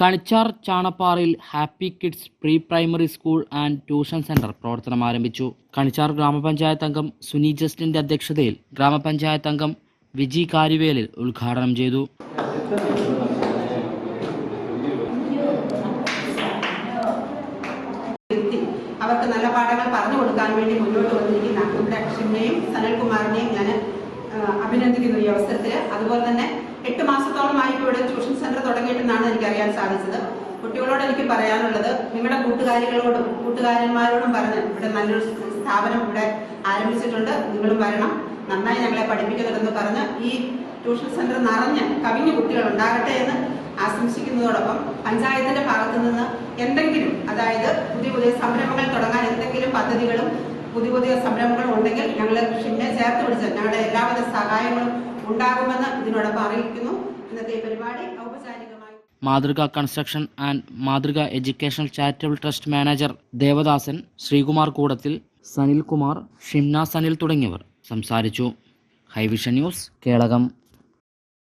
Kanichar ചാണപ്പാറയിൽ happy kids pre primary school and tuition centre പ്രവർത്തനം ആരംഭിച്ചു. കണിച്ചാർ ഗ്രാമപഞ്ചായത്ത് അംഗം സുനി ജസ്റ്റിന്റെ അധ്യക്ഷതയിൽ ഗ്രാമപഞ്ചായത്ത് അംഗം വിജി കാരിവേലിൽ ഉദ്ഘാടനം ചെയ്തു. അവർക്ക് നല്ല പാഠങ്ങൾ പറഞ്ഞു കൊടുക്കാൻ വേണ്ടി മുന്നോട്ട് വന്നിരിക്കുന്ന നമ്മുടെ ഷിംനയും സനൽകുമാറിനെയും ഞാൻ അഭിനന്ദിക്കുന്നു ഈ അവസരത്തിൽ അതുപോലെ തന്നെ എട്ട് ഇവിടെ ട്യൂഷൻ സെന്റർ തുടങ്ങിയിട്ടെന്നാണ് എനിക്ക് അറിയാൻ സാധിച്ചത്. കുട്ടികളോട് എനിക്ക് പറയാനുള്ളത് നിങ്ങളുടെ കൂട്ടുകാരികളോടും കൂട്ടുകാരന്മാരോടും പറഞ്ഞ് ഇവിടെ നല്ലൊരു സ്ഥാപനം ഇവിടെ ആരംഭിച്ചിട്ടുണ്ട്. നിങ്ങളും വരണം. നന്നായി ഞങ്ങളെ പഠിപ്പിക്കുന്നുണ്ടെന്ന് പറഞ്ഞ് ഈ ട്യൂഷൻ സെന്റർ നിറഞ്ഞ് കവിഞ്ഞ കുട്ടികൾ ഉണ്ടാകട്ടെ എന്ന് ആശംസിക്കുന്നതോടൊപ്പം പഞ്ചായത്തിന്റെ ഭാഗത്തു നിന്ന് എന്തെങ്കിലും അതായത് പുതിയ പുതിയ സംരംഭങ്ങൾ തുടങ്ങാൻ എന്തെങ്കിലും പദ്ധതികളും പുതിയ പുതിയ സംരംഭങ്ങളും ഉണ്ടെങ്കിൽ ഞങ്ങൾ ഷിന്നെ ചേർത്ത് പിടിച്ച് ഞങ്ങളുടെ എല്ലാവിധ സഹായങ്ങളും ഉണ്ടാകുമെന്ന് ഇതിനോടൊപ്പം അറിയിക്കുന്നു. ഇന്നത്തെ പരിപാടി ഔപചാരികമായി Mathruka construction and Mathruka educational charitable trust manager Devadasan Sreekumar Koodathil Sanilkumar Shimna Sanil തുടങ്ങിയവർ സംസാരിച്ചു. High vision news Kelakam.